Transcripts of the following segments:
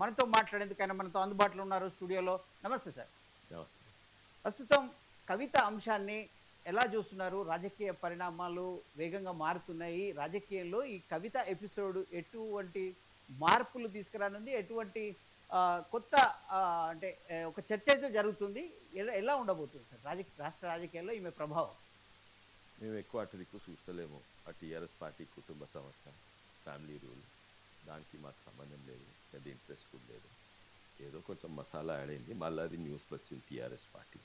మనతో మాట్లాడేందుకైనా మనతో అందుబాటులో ఉన్నారు స్టూడియోలో. నమస్తే సార్. నమస్తే. ప్రస్తుతం కవిత అంశాన్ని ఎలా చూస్తున్నారు? రాజకీయ పరిణామాలు వేగంగా మారుతున్నాయి. రాజకీయంలో ఈ కవిత ఎపిసోడ్ ఎటువంటి మార్పులు తీసుకురానుంది? ఎటువంటి కొత్త అంటే ఒక చర్చ అయితే జరుగుతుంది. ఎలా ఎలా ఉండబోతుంది సార్? రాజ రాష్ట్ర రాజకీయాల్లో ఈమె ప్రభావం? మేము ఎక్కువ అటు దిక్కు చూస్తలేము. ఆ టీఆర్ఎస్ పార్టీ కుటుంబ సంస్థ ఫ్యామిలీ రూల్. దానికి మాకు సంబంధం లేదు పెద్ద ఇంట్రెస్ట్ కూడా లేదు. ఏదో కొంచెం మసాలా యాడ్ అయింది మళ్ళీ అది న్యూస్లో వచ్చింది టీఆర్ఎస్ పార్టీ.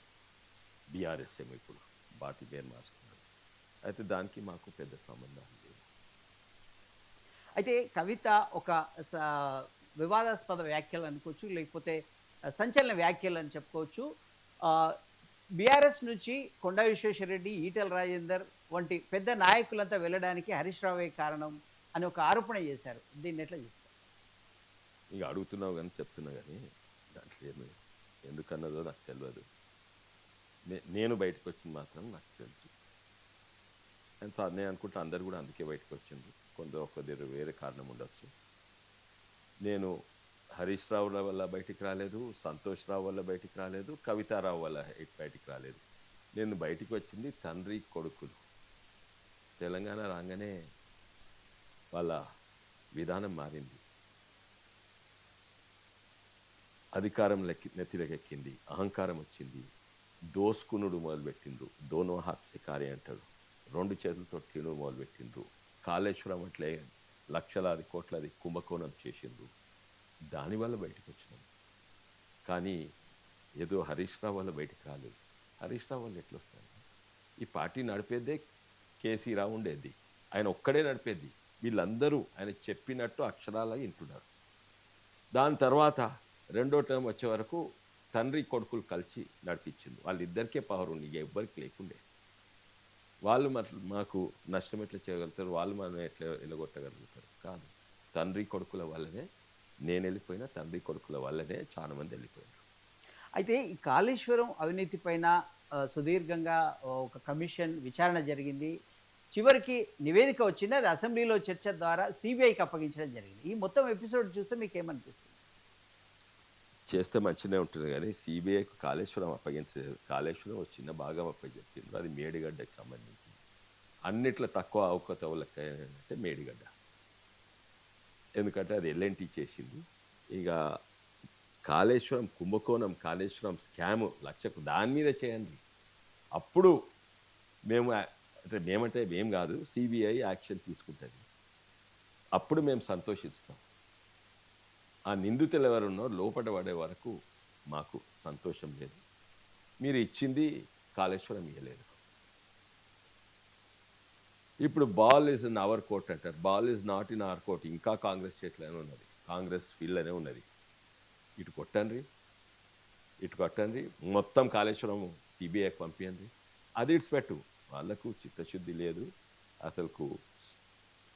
బీఆర్ఎస్ ఏమో ఇప్పుడు పార్టీ పేరు మార్చుకున్నారు. అయితే దానికి మాకు పెద్ద సంబంధం లేదు అయితే కవిత ఒక వివాదాస్పద వ్యాఖ్యలు అనుకోవచ్చు లేకపోతే సంచలన వ్యాఖ్యలు అని చెప్పుకోవచ్చు. బీఆర్ఎస్ నుంచి కొండా విశ్వేశ్వరరెడ్డి ఈటెల రాజేందర్ వంటి పెద్ద నాయకులంతా వెళ్ళడానికి హరీష్ రావే కారణం. అని ఒక ఆరోపణ చేశారు. దీన్ని ఎట్లా చేస్తారు? ఇక అడుగుతున్నావు కానీ చెప్తున్నా కానీ దాంట్లో ఏమి ఎందుకన్నదో నాకు తెలియదు నే- నేను బయటకు వచ్చింది మాత్రం నాకు తెలుసు. అండ్ సార్ నేను అనుకుంటా అందరు కూడా అందుకే బయటకు వచ్చిండ్రు. కొందరు కొద్దిగా వేరే కారణం ఉండొచ్చు. నేను హరీష్ రావు వల్ల బయటికి రాలేదు సంతోష్ రావు వల్ల బయటికి రాలేదు కవితారావు వల్ల బయటికి రాలేదు. నేను బయటికి వచ్చింది తండ్రి కొడుకులు. తెలంగాణ రాగానే వాళ్ళ విధానం మారింది. అధికారం లెక్కి నెత్తిలకెక్కింది. అహంకారం వచ్చింది. దోసుకునుడు మొదలుపెట్టిండ్రు. దోనో కార్య అంటాడు. రెండు చేతులతో తినుడు మొదలుపెట్టిండ్రు. కాళేశ్వరం అట్లే లక్షలాది కోట్లాది కుంభకోణం చేసిండ్రు. దానివల్ల బయటకు వచ్చినాం కానీ ఏదో హరీష్ రావు వల్ల బయటకు రాలేదు. హరీష్ రావు వల్ల ఎట్లా వస్తారు ఈ పార్టీ నడిపేదే కేసీ రావు ఉండేది. ఆయన ఒక్కడే నడిపేది. వీళ్ళందరూ ఆయన చెప్పినట్టు అక్షరాల వింటున్నారు. దాని తర్వాత రెండో టైం వచ్చే వరకు తండ్రి కొడుకులు కలిసి నడిపించింది. వాళ్ళిద్దరికే పవర్ ఉంది ఎవ్వరికి లేకుండే. వాళ్ళు మాకు నష్టం ఎట్లా చేయగలుగుతారు వాళ్ళు మనం ఎట్లా వెళ్ళగొట్టగలుగుతారు? కాదు. తండ్రి కొడుకుల వల్లనే నేను వెళ్ళిపోయినా తండ్రి కొడుకుల వల్లనే చాలా మంది వెళ్ళిపోయినారు. అయితే ఈ కాళేశ్వరం అవినీతి పైన సుదీర్ఘంగా ఒక కమిషన్ విచారణ జరిగింది. చివరికి నివేదిక వచ్చింది అది అసెంబ్లీలో చర్చ ద్వారా సిబిఐకి అప్పగించడం జరిగింది. ఈ మొత్తం ఎపిసోడ్ చూస్తే మీకు ఏమనిపిస్తుంది చేస్తే మంచిగానే ఉంటుంది కానీ సిబిఐకి కాళేశ్వరం అప్పగించలేదు కాళేశ్వరం ఒక చిన్న భాగం అప్పచెప్పిండ్రు అది మేడిగడ్డకు సంబంధించి అన్నిట్లో తక్కువ అవకతవలక అంటే మేడిగడ్డ. ఎందుకంటే అది ఎల్ఎన్టీ చేసింది. ఇక కాళేశ్వరం కుంభకోణం కాళేశ్వరం స్కామ్ లక్షకు దాని మీద చేయండి. అప్పుడు మేము అంటే మేమంటే మేం కాదు సిబిఐ యాక్షన్ తీసుకుంటుంది. అప్పుడు మేము సంతోషిస్తాం. ఆ నిందితులు ఎవరున్నో లోపల పడే వరకు మాకు సంతోషం లేదు. మీరు ఇచ్చింది కాళేశ్వరం ఇవ్వలేదు ఇప్పుడు ball is in our court అంటారు. Ball is not in our court. ఇంకా కాంగ్రెస్ చేతిలోనే ఉన్నది. కాంగ్రెస్ ఫీల్డ్లోనే ఉన్నది. ఇటు కొట్టండి. ఇటు కొట్టండి. మొత్తం కాళేశ్వరం సిబిఐకి పంపించండి అది ఇట్స్ పెట్టు వాళ్ళకు చిత్తశుద్ధి లేదు. అసలుకు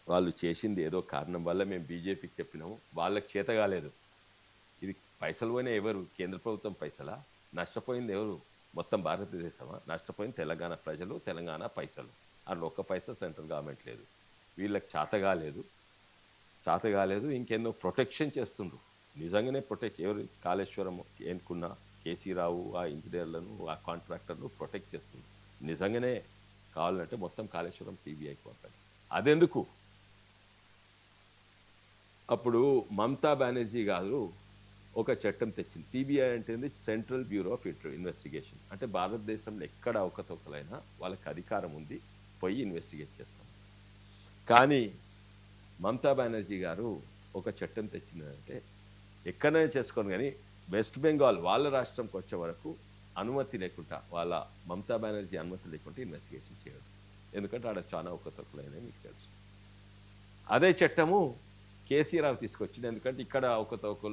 వాళ్ళు చేసింది ఏదో కారణం వల్ల మేము బీజేపీకి చెప్పినాము. వాళ్ళకి చేత కాలేదు. ఇది పైసలు పోయినా ఎవరు? కేంద్ర ప్రభుత్వం పైసలా? నష్టపోయింది ఎవరు? మొత్తం భారతదేశమా? నష్టపోయింది తెలంగాణ ప్రజలు తెలంగాణ పైసలు. అందులో ఒక్క పైసా సెంట్రల్ గవర్నమెంట్ లేదు. వీళ్ళకి చేత కాలేదు. చేత కాలేదు ఇంకెన్నో ప్రొటెక్షన్ చేస్తుండ్రు. నిజంగానే ప్రొటెక్ట్ ఎవరు? కాళేశ్వరం ఎన్నుకున్న కేసీ రావు ఆ ఇంజనీర్లను ఆ కాంట్రాక్టర్లు ప్రొటెక్ట్ చేస్తుండ్రు. నిజంగానే కావాలంటే మొత్తం కాళేశ్వరం సిబిఐకి పంపండి. అదెందుకు? అప్పుడు మమతా బెనర్జీ గారు ఒక చట్టం తెచ్చింది. సిబిఐ అంటే central bureau of inter investigation అంటే భారతదేశంలో ఎక్కడ అవకతవకలైనా వాళ్ళకి అధికారం ఉంది పోయి ఇన్వెస్టిగేట్ చేస్తాం. కానీ మమతా బెనర్జీ గారు ఒక చట్టం తెచ్చిందంటే ఎక్కడైనా చేసుకోను కానీ వెస్ట్ బెంగాల్ వాళ్ళ రాష్ట్రంకి వచ్చే వరకు అనుమతి లేకుండా వాళ్ళ మమతా బెనర్జీ అనుమతి లేకుండా ఇన్వెస్టిగేషన్ చేయడం. ఎందుకంటే ఆడ చాలా అవకతవకలైనా మీకు తెలుసు. అదే చట్టము కేసీఆర్ తీసుకొచ్చింది. ఎందుకంటే ఇక్కడ అవకతవకలు